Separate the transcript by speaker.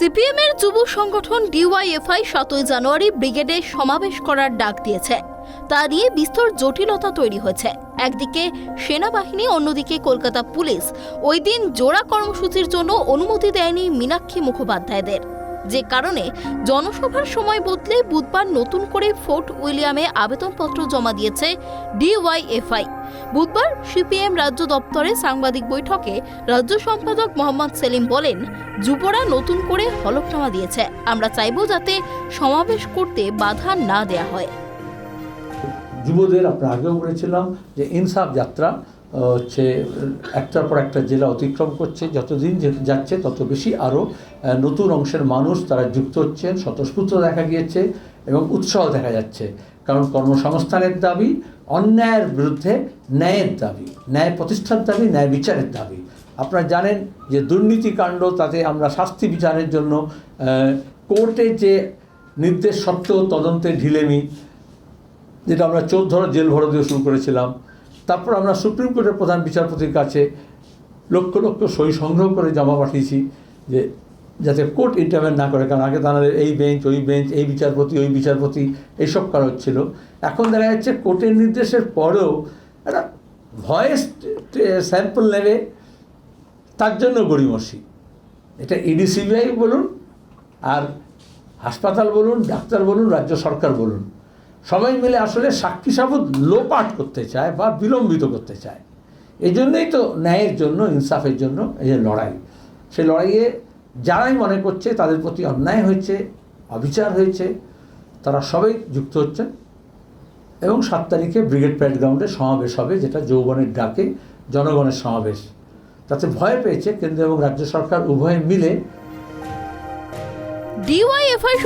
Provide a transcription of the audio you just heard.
Speaker 1: সিপিএমের যুব সংগঠন ডিওয়াইএফআই সাতই জানুয়ারি ব্রিগেডে সমাবেশ করার ডাক দিয়েছে। তা নিয়ে বিস্তর জটিলতা তৈরি হয়েছে। একদিকে সেনাবাহিনী, অন্যদিকে কলকাতা পুলিশ। ওই দিন জোড়া কর্মসূচির জন্য অনুমতি দেয়নি মীনাক্ষী মুখোপাধ্যায়দের। যে কারণে জনসভার সময় বদলে বুধবার নতুন করে ফোর্ট উইলিয়ামে আবেদনপত্র জমা দিয়েছে ডিওয়াইএফআই। বুধবার সিপিএম রাজ্য দপ্তরে সাংবাদিক বৈঠকে রাজ্য সম্পাদক মোহাম্মদ সেলিম বলেন, যুবরা নতুন করে হলফনামা দিয়েছে। আমরা চাইব যাতে সমাবেশ করতে বাধা না দেয়া হয়।
Speaker 2: যুবদের, আমরা আগেও বলেছিলাম যে ইনসাফ যাত্রা হচ্ছে একটার পর একটা জেলা অতিক্রম করছে। যতদিন যাচ্ছে তত বেশি আরও নতুন অংশের মানুষ তারা যুক্ত হচ্ছেন। স্বতঃস্ফূর্ত দেখা গিয়েছে এবং উৎসাহ দেখা যাচ্ছে। কারণ কর্মসংস্থানের দাবি অন্যায়ের বিরুদ্ধে ন্যায়ের দাবি ন্যায় প্রতিষ্ঠার দাবি ন্যায় বিচারের দাবি। আপনারা জানেন যে দুর্নীতিকাণ্ড তাতে আমরা শাস্তি বিচারের জন্য আহ, কোর্টের যে নির্দেশ সত্ত্বেও তদন্তে ঢিলেমি যেটা আমরা চোখ ধরো জেল ভরো দিয়ে শুরু করেছিলাম তারপর আমরা সুপ্রিম কোর্টের প্রধান বিচারপতির কাছে লক্ষ লক্ষ সই সংগ্রহ করে জমা পাঠিয়েছি যে যাতে কোর্ট ইন্টারভেন না করে। কারণ আগে তাহলে এই বেঞ্চ, ওই বেঞ্চ, এই বিচারপতি, ওই বিচারপতি, এইসব করা হচ্ছিল। এখন দেখা যাচ্ছে কোর্টের নির্দেশের পরেও একটা ভয়েস স্যাম্পল নেবে, তার জন্য গড়িমসি। এটা ইডি সিবিআই বলুন, আর হাসপাতাল বলুন, ডাক্তার বলুন, রাজ্য সরকার বলুন। সবাই মিলে আসলে সাক্ষী সাবুত লোপাট করতে চায় বা বিলম্বিত করতে চায়। এই জন্যই তো ন্যায়ের জন্য, ইনসাফের জন্য এই যে লড়াই। সেই লড়াইয়ে যারাই মনে করছে তাদের প্রতি অন্যায় হয়েছে, অবিচার হয়েছে, তারা সবাই যুক্ত হচ্ছেন এবং সাত তারিখে ব্রিগেড প্যারেড গ্রাউন্ডে সমাবেশ হবে, যেটা যৌবনের ডাকে জনগণের সমাবেশ। তাতে ভয় পেয়েছে কেন্দ্র এবং রাজ্য সরকার উভয়ে মিলে
Speaker 1: ডিওয়াইএফআই